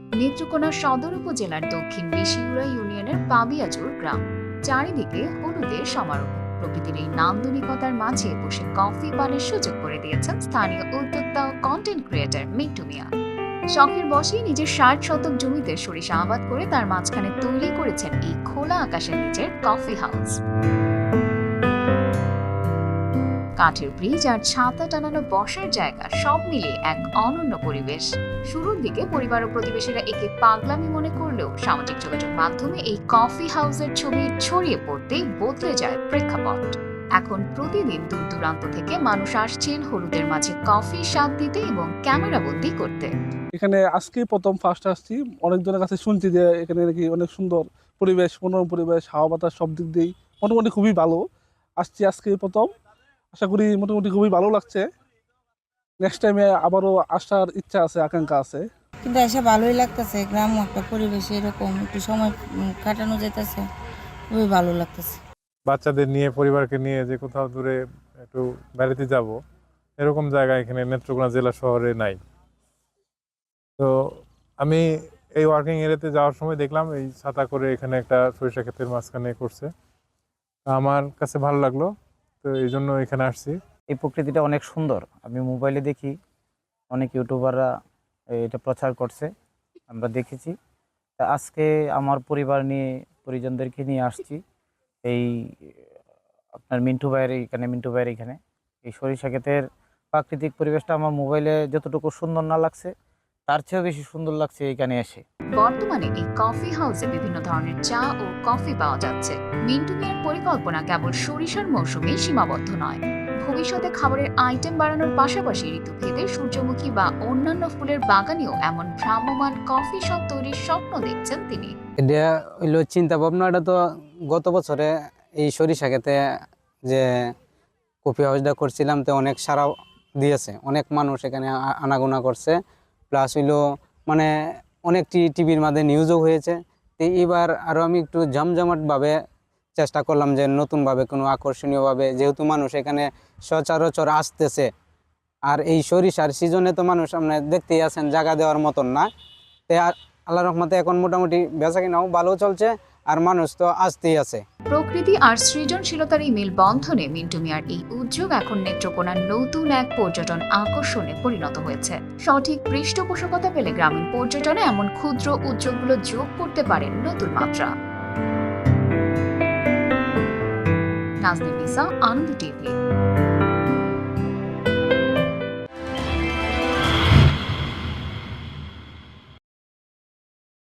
নেত্রকোনা সদর উপজেলার দক্ষিণ বেশিউড়া ইউনিয়নের পাবিয়াচুর গ্রাম। চারিদিকে হলুদের সমারোহ। প্রকৃতির এই নান্দনিকতার মাঝে বসে কফি পানের সুযোগ করে দিয়েছেন স্থানীয় উদ্যোক্তা ও কন্টেন্ট ক্রিয়েটর মিন্টু মিয়া। শখের বসেই নিজের ষাট শতক জমিতে সরিষা আবাদ করে তার মাঝখানে তৈরি করেছেন এই খোলা আকাশের নিচের কফি হাউস কাঠের ব্রিজ আর ছাতা টানানো বসার জায়গা সব মিলিয়ে এক অনন্য পরিবেশ। শুরুর দিকে পরিবার ও প্রতিবেশীরা একে পাগলামি মনে করলেও সামাজিক যোগাযোগ মাধ্যমে এই কফি হাউসের ছবি ছড়িয়ে পড়তেই বদলে যায় প্রেক্ষাপট। এখন প্রতিদিন দূর দূরান্ত থেকে মানুষ আসছেন হলুদের মাঝে কফি স্বাদ দিতে এবং ক্যামেরাবন্দি করতে। এখানে আজকে প্রথম ফার্স্ট আসছি। অনেকজনের কাছে শুনছি যে এখানে নাকি অনেক সুন্দর পরিবেশ, মনোরম পরিবেশ, হাওয়া বাতাস সব দিক দিয়েই। মোটামুটি খুবই ভালো। আসছি আজকে প্রথম। আশা করি মোটামুটি খুবই ভালো লাগছে। নেক্সট টাইমে আবারও আসার ইচ্ছা আছে আকাঙ্ক্ষা আছে। কিন্তু এসে ভালোই লাগতেছে গ্রাম একটা পরিবেশে এরকম একটু সময় কাটানো যেতেছে খুবই ভালো লাগতেছে। বাচ্চাদের নিয়ে পরিবারকে নিয়ে যে কোথাও দূরে একটু বেড়াতে যাব এরকম জায়গা এখানে নেত্রকোনা জেলা শহরে নাই। তো আমি এই ওয়ার্কিং এরিয়াতে যাওয়ার সময় দেখলাম এই ছাতা করে এখানে একটা সরিষা ক্ষেতের মাঝখানে করছে। আমার কাছে ভালো লাগল। তো এই জন্য এখানে আসছি। এই প্রকৃতিটা অনেক সুন্দর। আমি মোবাইলে দেখি অনেক ইউটিউবাররা এটা প্রচার করছে, আমরা দেখেছি। তা আজকে আমার পরিবার নিয়ে, পরিজনদেরকে নিয়ে আসছি। এই, আপনার মিন্টু ভাইয়ের এখানে মিন্টু ভাইয়ের এখানে এই সরিষা ক্ষেতের প্রাকৃতিক পরিবেশটা আমার মোবাইলে যতটুকু সুন্দর না লাগছে তার চেয়েও বেশি সুন্দর লাগছে এখানে এসে। বর্তমানে এই কফি হাউসে বিভিন্ন ধরনের চা ও কফি পাওয়া যাচ্ছে। মিন্টু মিয়ার পরিকল্পনা কেবল সরিষার মৌসুমেই সীমাবদ্ধ নয়। ভবিষ্যতে খাবারের আইটেম বাড়ানোর পাশাপাশি ঋতুভেদে সূর্যমুখী বা অন্যান্য ফুলের বাগানেও এমন ভ্রাম্যমান কফি শপ তৈরির স্বপ্ন দেখছেন তিনি। এটা হইল চিন্তা ভাবনাটা তো গত বছরে এই সরিষা খেতে যে কফি হাউসটা করছিলাম তো অনেক সারা দিয়েছে। অনেক মানুষ এখানে আনাগোনা করছে। প্লাস হইল মানে অনেকটি টিভির মাঝে নিউজও হয়েছে। তো এবার আরও আমি একটু জমজমাটভাবে চেষ্টা করলাম যে নতুনভাবে কোনো আকর্ষণীয়ভাবে, যেহেতু মানুষ এখানে সচরাচর আসতেছে। আর এই সরিষার সিজনে তো মানুষ আপনার দেখতেই আছেন, জায়গা দেওয়ার মতন না। তো আল্লাহ রহমতে এখন মোটামুটি বেচা কিনাও ভালো চলছে, আর মানুষ তো আসতেই আছে। প্রকৃতি আর সৃজনশীলতার এই মেলবন্ধনে মিন্টু মিয়ার এই উদ্যোগ এখন নেত্রকোনার নতুন এক পর্যটন আকর্ষণে পরিণত হয়েছে। সঠিক পৃষ্ঠপোষকতা পেলে গ্রামীণ পর্যটনে এমন ক্ষুদ্র উদ্যোগগুলো যোগ করতে পারে নতুন মাত্রা। নাজনীন নিসা আনন্দ টিভি।